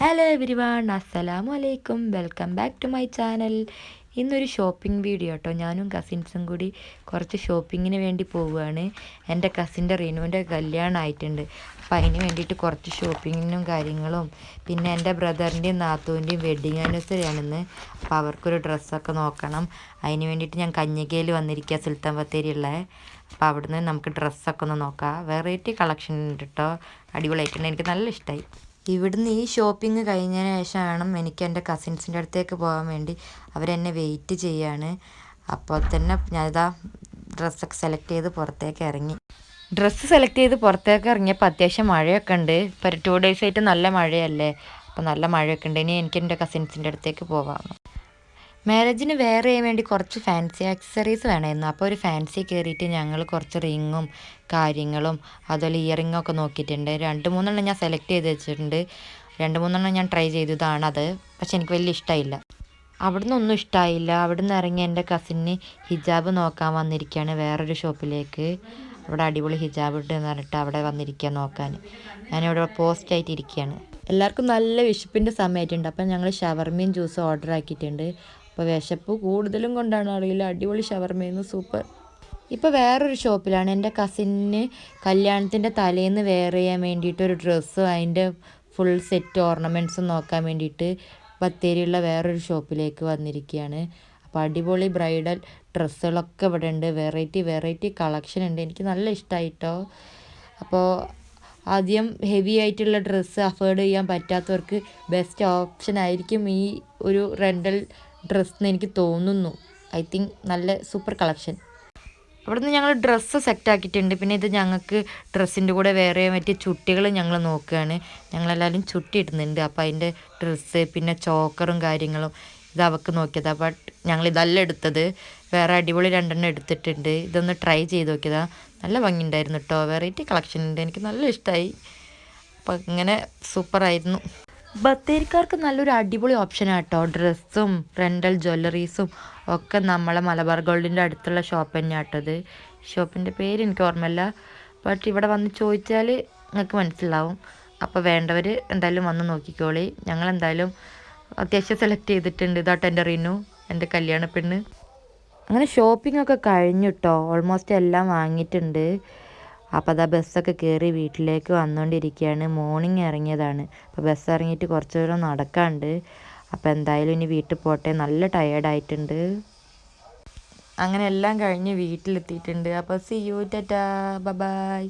Hello everyone അസ്സലാമു അലൈക്കും welcome back to my channel ഇന്നൊരു ഷോപ്പിംഗ് വീഡിയോ കേട്ടോ ഞാനും കസിൻസും കൂടി കുറച്ച് ഷോപ്പിങ്ങിന് വേണ്ടി പോവുകയാണ്. എന്റെ കസിന്റെ റിനുവിന്റെ കല്യാണം ആയിട്ടുണ്ട്. അതിന് വേണ്ടിയിട്ട് കുറച്ച് ഷോപ്പിങ്ങിനും കാര്യങ്ങളും പിന്നെ എന്റെ ബ്രദറിന്റെയും നാത്തൂന്റെയും വെഡ്ഡിങ് ആനിവേഴ്സറി ആണെന്ന്. അപ്പോൾ അവർക്കൊരു ഡ്രസ്സൊക്കെ നോക്കണം. അതിന് വേണ്ടിയിട്ട് ഞാൻ കഞ്ഞിക്കയിൽ വന്നിരിക്കുക സുൽത്താൻ ബത്തേരിയുള്ള അപ്പോൾ അവിടുന്ന് നമുക്ക് ഡ്രസ്സൊക്കെ ഒന്ന് നോക്കാം. വെറൈറ്റി കളക്ഷൻ ഉണ്ട് കേട്ടോ അടിപൊളിയായിട്ടുണ്ട്. എനിക്ക് നല്ല ഇഷ്ടമായി ഇവിടുന്ന് ഈ ഷോപ്പിംഗ് കഴിഞ്ഞതിന് ശേഷമാണ് എനിക്ക് എന്റെ കസിൻസിന്റെ അടുത്തേക്ക് പോകാൻ വേണ്ടി അവരെന്നെ വെയിറ്റ് ചെയ്യാണ്. അപ്പോൾ തന്നെ ഞാനിതാ ഡ്രസ്സൊക്കെ സെലക്ട് ചെയ്ത് പുറത്തേക്ക് ഇറങ്ങി. ഡ്രസ്സ് സെലക്ട് ചെയ്ത് പുറത്തേക്ക് ഇറങ്ങിയപ്പോൾ അത്യാവശ്യം മഴയൊക്കെ ഉണ്ട്. ഇപ്പോൾ ടു ഡേയ്സ് ആയിട്ട് നല്ല മഴയല്ലേ? അപ്പോൾ നല്ല മഴയൊക്കെ ഉണ്ട്. ഇനി എനിക്ക് എന്റെ കസിൻസിന്റെ അടുത്തേക്ക് പോകാം മാരേജിന് വേറെ വേണ്ടി കുറച്ച് ഫാൻസി ആക്സസറീസ് വേണമായിരുന്നു. അപ്പോൾ ഒരു ഫാൻസി കയറിയിട്ട് ഞങ്ങൾ കുറച്ച് റിങ്ങും കാര്യങ്ങളും അതുപോലെ ഒക്കെ നോക്കിയിട്ടുണ്ട്. രണ്ട് മൂന്നെണ്ണം ഞാൻ സെലക്ട് ചെയ്ത് വെച്ചിട്ടുണ്ട്. രണ്ട് മൂന്നെണ്ണം ഞാൻ ട്രൈ ചെയ്തതാണത് പക്ഷെ എനിക്ക് വലിയ ഇഷ്ടമായില്ല അവിടുന്ന് ഒന്നും ഇഷ്ടമായില്ല അവിടുന്ന് ഇറങ്ങി എന്റെ കസിന് ഹിജാബ് നോക്കാൻ വന്നിരിക്കുകയാണ് വേറൊരു ഷോപ്പിലേക്ക് അവിടെ അടിപൊളി ഹിജാബ് ഇട്ട് എന്ന് പറഞ്ഞിട്ട് അവിടെ വന്നിരിക്കുക നോക്കാൻ. ഞാനിവിടെ പോസ്റ്റ് ആയിട്ടിരിക്കുകയാണ് എല്ലാവർക്കും നല്ല വിശപ്പിന്റെ സമയമായിട്ടുണ്ട്. അപ്പം ഞങ്ങൾ ഷവർമയും ജ്യൂസ് ഓർഡർ ആക്കിയിട്ടുണ്ട്. അപ്പോൾ വിശപ്പ് കൂടുതലും കൊണ്ടാണ് അറിയില്ല അടിപൊളി ഷവർമയെന്ന് സൂപ്പർ ഇപ്പോൾ വേറൊരു ഷോപ്പിലാണ്. എന്റെ കസിന് കല്യാണത്തിന്റെ തലേന്ന് വെയർ ചെയ്യാൻ വേണ്ടിയിട്ട് ഒരു ഡ്രസ്സും അതിന്റെ ഫുൾ സെറ്റ് ഓർണമെന്റ്സും നോക്കാൻ വേണ്ടിയിട്ട് ബത്തേരിയുള്ള വേറൊരു ഷോപ്പിലേക്ക് വന്നിരിക്കുകയാണ് അപ്പോൾ അടിപൊളി ബ്രൈഡൽ ഡ്രസ്സുകളൊക്കെ ഇവിടെ ഉണ്ട് വെറൈറ്റി വെറൈറ്റി കളക്ഷൻ ഉണ്ട്. എനിക്ക് നല്ല ഇഷ്ടമായിട്ടോ അപ്പോൾ ആദ്യം ഹെവി ആയിട്ടുള്ള ഡ്രസ്സ് അഫോർഡ് ചെയ്യാൻ പറ്റാത്തവർക്ക് ബെസ്റ്റ് ഓപ്ഷൻ ആയിരിക്കും ഈ ഒരു റെന്റൽ ഡ്രസ്സ് എന്ന് എനിക്ക് തോന്നുന്നു. ഐ തിങ്ക് നല്ല സൂപ്പർ കളക്ഷൻ. നിന്ന് ഞങ്ങൾ ഡ്രസ്സ് സെറ്റ് ആക്കിയിട്ടുണ്ട്. പിന്നെ ഇത് ഞങ്ങൾക്ക് ഡ്രസ്സിന്റെ കൂടെ വേറെ പറ്റിയ ചുട്ടികൾ ഞങ്ങൾ നോക്കുകയാണ്. ഞങ്ങളെല്ലാവരും ചുട്ടി ഇടുന്നുണ്ട് അപ്പോൾ അതിന്റെ ഡ്രസ്സ് പിന്നെ ചോക്കറും കാര്യങ്ങളും ഇത് അവൾക്ക് നോക്കിയതാണ് ബട്ട് ഞങ്ങൾ ഇതല്ല എടുത്തത്. വേറെ അടിപൊളി രണ്ടെണ്ണം എടുത്തിട്ടുണ്ട്. ഇതൊന്ന് ട്രൈ ചെയ്ത് നോക്കിയതാണ് നല്ല ഭംഗിയുണ്ടായിരുന്നു കേട്ടോ വെറൈറ്റി കളക്ഷൻ ഉണ്ട്. എനിക്ക് നല്ല ഇഷ്ടമായി അപ്പം ഇങ്ങനെ സൂപ്പറായിരുന്നു. ബത്തേരിക്കാർക്ക് നല്ലൊരു അടിപൊളി ഓപ്ഷനാണ് കേട്ടോ ഡ്രസ്സും റെന്റൽ ജ്വല്ലറീസും ഒക്കെ നമ്മളെ മലബാർ ഗോൾഡിന്റെ അടുത്തുള്ള ഷോപ്പ് തന്നെയാണ് കേട്ടത് ഷോപ്പിന്റെ പേര് എനിക്ക് ഓർമ്മയില്ല. ബട്ട് ഇവിടെ വന്ന് ചോദിച്ചാൽ നിങ്ങൾക്ക് മനസ്സിലാവും. അപ്പോൾ വേണ്ടവർ എന്തായാലും വന്ന് നോക്കിക്കോളി. ഞങ്ങൾ എന്തായാലും അത്യാവശ്യം സെലക്ട് ചെയ്തിട്ടുണ്ട്. ഇതാട്ടോ എന്റെ റിനു എന്റെ കല്യാണ പെണ്ണ്. അങ്ങനെ ഷോപ്പിംഗ് ഒക്കെ കഴിഞ്ഞു കേട്ടോ ഓൾമോസ്റ്റ് എല്ലാം വാങ്ങിയിട്ടുണ്ട്. അപ്പോൾ അതാ ബസ്സൊക്കെ കയറി വീട്ടിലേക്ക് വന്നുകൊണ്ടിരിക്കുകയാണ് മോർണിംഗ് ഇറങ്ങിയതാണ്. അപ്പോൾ ബസ് ഇറങ്ങിയിട്ട് കുറച്ച് ദൂരം നടക്കാണ്ട്. അപ്പോൾ എന്തായാലും ഇനി വീട്ടിൽ പോട്ടെ. നല്ല ടയേർഡായിട്ടുണ്ട് അങ്ങനെ എല്ലാം കഴിഞ്ഞ് വീട്ടിലെത്തിയിട്ടുണ്ട്. അപ്പോൾ സി യു ടാറ്റാ ബൈ